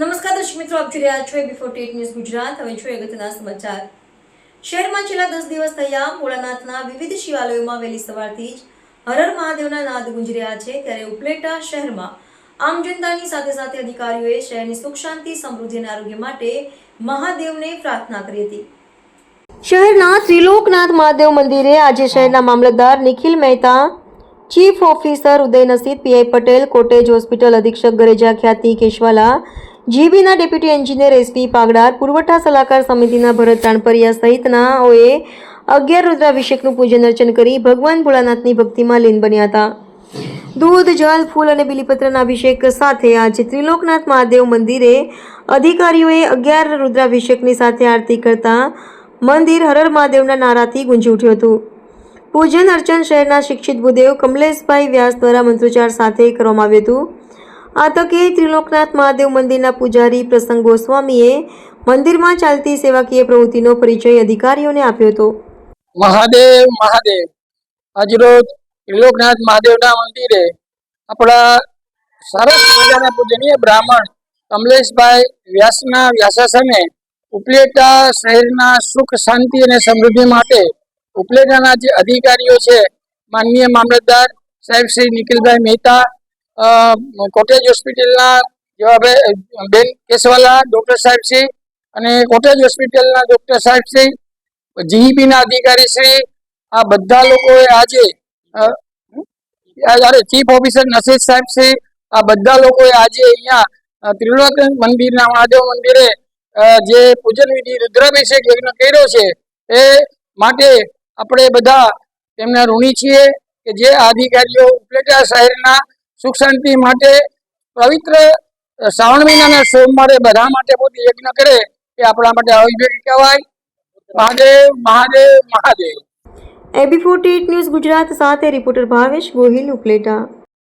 નમસ્કાર દર્શક મિત્રો, આપ જોઈ રહ્યા છો બિફોર ટેટ ન્યૂઝ ગુજરાત. હવે જોઈએ અગત્યના સમાચાર. શહેરમાં છેલ્લા દસ દિવસ થયા ભોળાનાથના વિવિધ શિવાલયોમાં વહેલી સવારથી જ હરર મહાદેવના નાદ ગુંજી રહ્યા છે. ત્યારે ઉપલેટા શહેરમાં આમ જનતાની સાથે સાથે અધિકારીઓએ શહેરની સુખ, શાંતિ, સમૃદ્ધિ અને આરોગ્ય માટે મહાદેવને પ્રાર્થના કરી હતી. શહેરના ત્રિલોકનાથ મહાદેવ મંદિરે આજે શહેરના મામલતદાર Nikhil Mehta, chief officer Uday PI Patel, cottage hospital અધિક્ષક ગરેજા ખ્યાતિ કેશવાલા જીબીના ડેપ્યુટી એન્જિનિયર એસપી પાગડાર પુરવઠા સલાહકાર સમિતિના ભરત રાણપરિયા સહિતનાઓએ અગિયાર રુદ્રાભિષેકનું પૂજન અર્ચન કરી ભગવાન ભોળાનાથની ભક્તિમાં લીન બન્યા હતા. દૂધ, જલ, ફૂલ અને બિલીપત્રના અભિષેક સાથે આજે ત્રિલોકનાથ મહાદેવ મંદિરે અધિકારીઓએ અગિયાર રુદ્રાભિષેકની સાથે આરતી કરતા મંદિર હરર મહાદેવના નારાથી ગુંજી ઉઠ્યું હતું. પૂજન અર્ચન શહેરના શિક્ષિત ભૂદેવ કમલેશભાઈ વ્યાસ દ્વારા મંત્રોચ્ચાર સાથે કરવામાં આવ્યું હતું. આ તકે ત્રિલોકનાથ મહાદેવ મંદિરના પૂજારી પ્રસંગ ગોસ્વામીએ મંદિરમાં ચાલતી સેવાકીય પ્રવૃત્તિનો પરિચય અધિકારીઓને આપ્યો હતો. મહાદેવ મહાદેવ. આજરોજ ત્રિલોકનાથ મહાદેવના મંદિરે આપણા સરસ મજાના પૂજનીય બ્રાહ્મણ કમલેશભાઈ વ્યાસના વ્યાસાસને ઉપલેટા શહેરના સુખ, શાંતિ અને સમૃદ્ધિ માટે ઉપલેટાના જે અધિકારીઓ છે, માનનીય મામલતદાર સાહેબ શ્રી નિખિલભાઈ મહેતા કોટેજ હોસ્પિટલના જેવા બેન કેશવાલા ડોક્ટર સાહેબ શ્રી અને કોટેજ હોસ્પિટલના ડોક્ટર સાહેબ શ્રી GEP ના અધિકારી શ્રી, આ બધા લોકોએ આજે અરે ચીફ ઓફિસર નસીદ સાહેબ શ્રી, આ બધા લોકોએ આજે અહીંયા ત્રિલોક મંદિરના મહાદેવ મંદિરે જે પૂજન વિધિ રુદ્રાભિષેક યજ્ઞ કર્યો છે, એ માટે આપણે બધા તેમના ઋણી છીએ કે જે અધિકારીઓ ઉપલેટા શહેરના સુખ શાંતિ માટે પવિત્ર શ્રાવણ મહિનાના સોમવારે બધા માટે પોતે યજ્ઞ કરે એ આપણા માટે અવિવેક કહેવાય. Mahadev Mahadev Mahadev. AB forty news Gujarat સાથે રિપોર્ટર ભાવેશ ગોહિલ ઉપલેટા.